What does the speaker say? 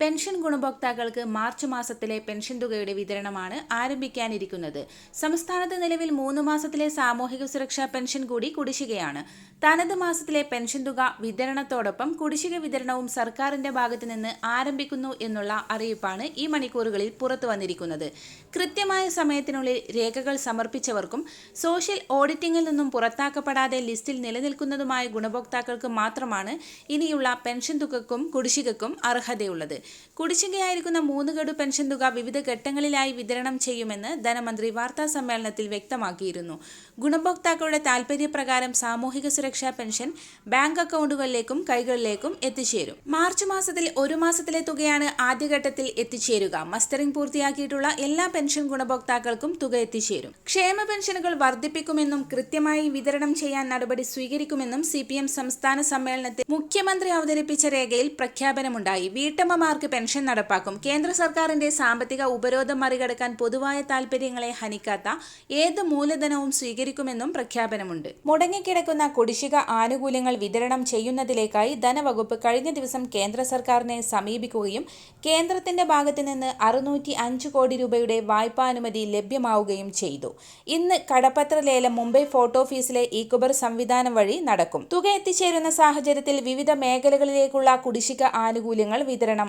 Pension ഗുണഭോക്താക്കൾക്ക് March മാസത്തിലെ pension തുകയുടെ വിതരണമാണ് ആരംഭിക്കാനിരിക്കുന്നത്. സംസ്ഥാനത്ത് നിലവിൽ മൂന്ന് മാസത്തിലെ സാമൂഹിക സുരക്ഷാ പെൻഷൻ കൂടി കുടിശ്ശികയാണ്. തനത് മാസത്തിലെ പെൻഷൻ തുക വിതരണത്തോടൊപ്പം കുടിശ്ശിക വിതരണവും സർക്കാരിന്റെ ഭാഗത്ത് നിന്ന് ആരംഭിക്കുന്നു എന്നുള്ള അറിയിപ്പാണ് ഈ മണിക്കൂറുകളിൽ പുറത്തു വന്നിരിക്കുന്നത്. കൃത്യമായ സമയത്തിനുള്ളിൽ രേഖകൾ സമർപ്പിച്ചവർക്കും സോഷ്യൽ ഓഡിറ്റിംഗിൽ നിന്നും പുറത്താക്കപ്പെടാതെ ലിസ്റ്റിൽ നിലനിൽക്കുന്നതുമായ ഗുണഭോക്താക്കൾക്ക് മാത്രമാണ് ഇനിയുള്ള പെൻഷൻ തുകക്കും കുടിശ്ശികക്കും അർഹതയുള്ളത്. കുടിശ്ശികയായിരിക്കുന്ന മൂന്ന് ഗഡു പെൻഷൻ തുക വിവിധ ഘട്ടങ്ങളിലായി വിതരണം ചെയ്യുമെന്ന് ധനമന്ത്രി വാർത്താ സമ്മേളനത്തിൽ വ്യക്തമാക്കിയിരുന്നു. ഗുണഭോക്താക്കളുടെ താൽപര്യപ്രകാരം സാമൂഹിക സുരക്ഷാ പെൻഷൻ ബാങ്ക് അക്കൗണ്ടുകളിലേക്കും കൈകളിലേക്കും എത്തിച്ചേരും. മാർച്ച് മാസത്തിൽ ഒരു മാസത്തിലെ തുകയാണ് ആദ്യഘട്ടത്തിൽ എത്തിച്ചേരുക. മസ്റ്ററിംഗ് പൂർത്തിയാക്കിയിട്ടുള്ള എല്ലാ പെൻഷൻ ഗുണഭോക്താക്കൾക്കും തുക എത്തിച്ചേരും. ക്ഷേമ പെൻഷനുകൾ വർദ്ധിപ്പിക്കുമെന്നും കൃത്യമായി വിതരണം ചെയ്യാൻ നടപടി സ്വീകരിക്കുമെന്നും സി സംസ്ഥാന സമ്മേളനത്തിൽ മുഖ്യമന്ത്രി അവതരിപ്പിച്ച രേഖയിൽ പ്രഖ്യാപനമുണ്ടായി. വീട്ടമ്മമാർക്ക് പെൻഷൻ നടപ്പാക്കും. കേന്ദ്ര സർക്കാരിന്റെ സാമ്പത്തിക ഉപരോധം മറികടക്കാൻ പൊതുവായ താൽപര്യങ്ങളെ ഹനിക്കാത്ത ഏത് മൂലധനവും സ്വീകരിക്കുമെന്നും പ്രഖ്യാപനമുണ്ട്. മുടങ്ങിക്കിടക്കുന്ന കുടിശ്ശിക ആനുകൂല്യങ്ങൾ വിതരണം ചെയ്യുന്നതിലേക്കായി ധനവകുപ്പ് കഴിഞ്ഞ ദിവസം കേന്ദ്ര സർക്കാരിനെ സമീപിക്കുകയും കേന്ദ്രത്തിന്റെ ഭാഗത്ത് നിന്ന് അറുന്നൂറ്റി അഞ്ച് കോടി രൂപയുടെ വായ്പാനുമതി ലഭ്യമാവുകയും ചെയ്തു. ഇന്ന് കടപ്പത്ര ലേലം മുംബൈ ഫോർട്ട് ഓഫീസിലെ ഈക്കുബർ സംവിധാനം വഴി നടക്കും. തുക എത്തിച്ചേരുന്ന സാഹചര്യത്തിൽ വിവിധ മേഖലകളിലേക്കുള്ള കുടിശ്ശിക ആനുകൂല്യങ്ങൾ വിതരണം